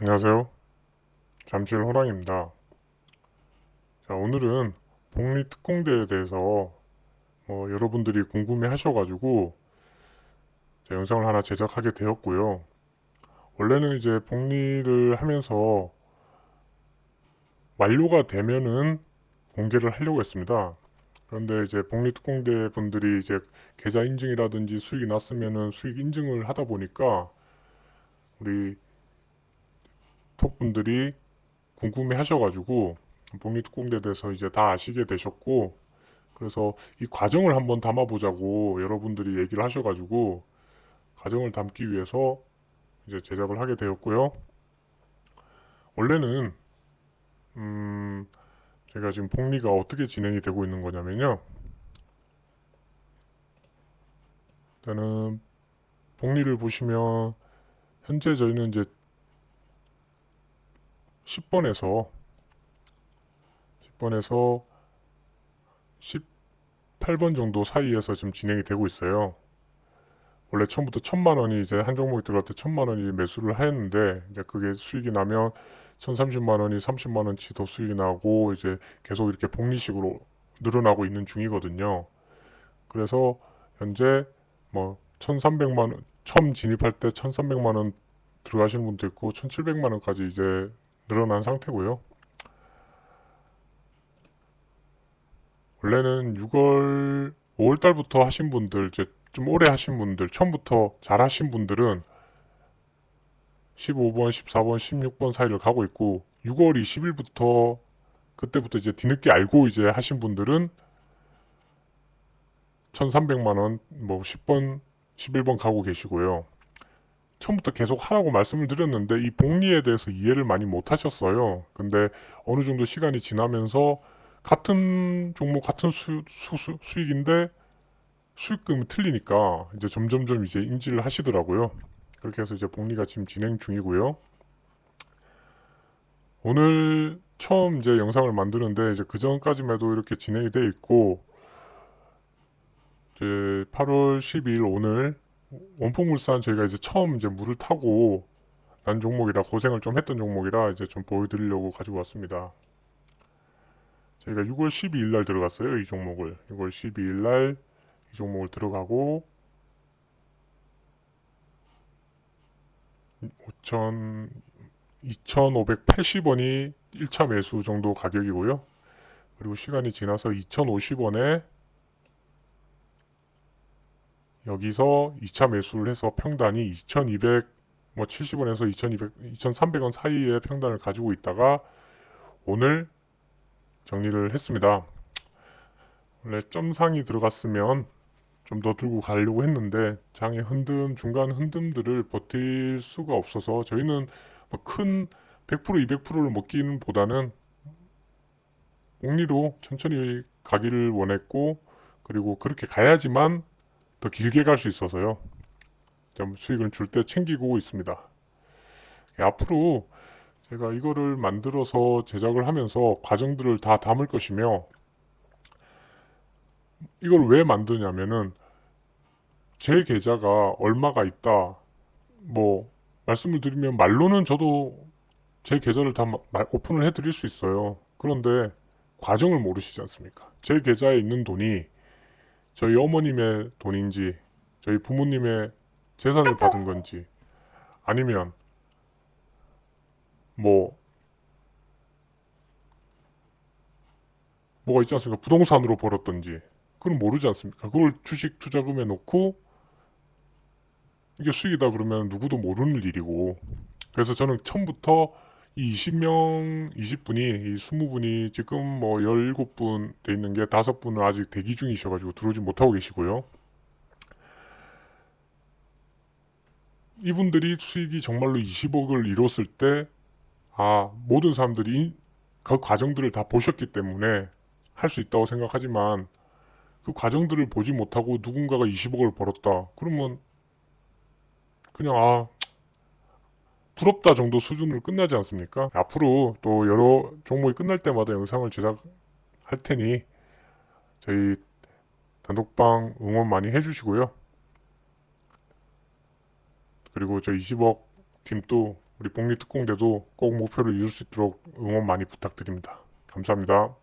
안녕하세요. 잠실 호랑입니다. 자, 오늘은 복리특공대에 대해서 뭐 여러분들이 궁금해 하셔가지고 제 영상을 하나 제작하게 되었고요. 원래는 이제 복리를 하면서 완료가 되면은 공개를 하려고 했습니다. 그런데 이제 복리특공대 분들이 이제 계좌 인증이라든지 수익이 났으면은 수익 인증을 하다 보니까 우리 톡 분들이 궁금해 하셔가지고 복리특공대에 대해서 이제 다 아시게 되셨고 그래서 이 과정을 한번 담아보자고 여러분들이 얘기를 하셔가지고 과정을 담기 위해서 이제 제작을 하게 되었고요. 원래는 음 제가 지금 복리가 어떻게 진행이 되고 있는 거냐면요. 일단은 복리를 보시면 현재 저희는 이제 10번에서 10번에서 18번 정도 사이에서 지금 진행이 되고 있어요. 원래 처음부터 천만 원이 이제 한 종목이 들어갈 때 천만 원이 매수를 하였는데 이제 그게 수익이 나면 1030만 원이 30만 원치 더 수익이 나고 이제 계속 이렇게 복리식으로 늘어나고 있는 중이거든요. 그래서 현재 뭐 1300만 원 처음 진입할 때 1300만 원 들어가시는 분도 있고 1700만 원까지 이제 늘어난 상태고요. 원래는 6월 5월 달부터 하신 분들 이제 좀 오래 하신 분들 처음부터 잘 하신 분들은 15번, 14번, 16번 사이를 가고 있고 6월 20일부터 그때부터 이제 뒤늦게 알고 이제 하신 분들은 1300만 원, 뭐 10번, 11번 가고 계시고요. 처음부터 계속 하라고 말씀을 드렸는데 이 복리에 대해서 이해를 많이 못 하셨어요. 근데 어느 정도 시간이 지나면서 같은 종목 같은 수, 수, 수, 수익인데 수익금이 틀리니까 이제 점점점 이제 인지를 하시더라고요. 그렇게 해서 이제 복리가 지금 진행 중이고요. 오늘 처음 이제 영상을 만드는데 이제 그 전까지만 해도 이렇게 진행이 돼 있고 이제 8월 12일 오늘 원폭물산 저희가 이제 처음 이제 물을 타고 난 종목이라 고생을 좀 했던 종목이라 이제 좀 보여드리려고 가지고 왔습니다. 저희가 6월 12일 날 들어갔어요 이 종목을 6월 12일 날 이 종목을 들어가고 5천 2,580원이 1차 매수 정도 가격이고요. 그리고 시간이 지나서 2,050원에 여기서 2차 매수를 해서 평단이 2,200, 뭐 70원에서 2,200, 2,300원 사이의 평단을 가지고 있다가 오늘 정리를 했습니다. 원래 점상이 들어갔으면 좀 더 들고 가려고 했는데 장의 흔듦, 중간 흔듦들을 버틸 수가 없어서 저희는 뭐큰 100% 200%를 먹기는 보다는 옥리로 천천히 가기를 원했고 그리고 그렇게 가야지만 더 길게 갈 수 있어서요. 좀 수익을 줄 때 챙기고 있습니다. 예, 앞으로 제가 이거를 만들어서 제작을 하면서 과정들을 다 담을 것이며 이걸 왜 만드냐면은 제 계좌가 얼마가 있다 뭐 말씀을 드리면 말로는 저도 제 계좌를 다 마- 오픈을 해 드릴 수 있어요. 그런데 과정을 모르시지 않습니까? 제 계좌에 있는 돈이 저희 어머님의 돈인지 저희 부모님의 재산을 받은 건지 아니면 뭐 뭐가 있지 않습니까? 부동산으로 벌었던지 그건 모르지 않습니까? 그걸 주식 투자금에 놓고 이게 수익이다 그러면 누구도 모르는 일이고 그래서 저는 처음부터 이 20명, 20분이, 이 20분이 지금 뭐 17분 돼 있는 게 5분은 아직 대기 중이셔가지고 들어오지 못하고 계시고요. 이분들이 수익이 정말로 20억을 이뤘을 때, 아, 모든 사람들이 그 과정들을 다 보셨기 때문에 할 수 있다고 생각하지만 그 과정들을 보지 못하고 누군가가 20억을 벌었다. 그러면 그냥 아 부럽다 정도 수준으로 끝나지 않습니까? 앞으로 또 여러 종목이 끝날 때마다 영상을 제작할 테니 저희 단독방 응원 많이 해주시고요. 그리고 저 20억 팀도 우리 복리특공대도 꼭 목표를 이룰 수 있도록 응원 많이 부탁드립니다. 감사합니다.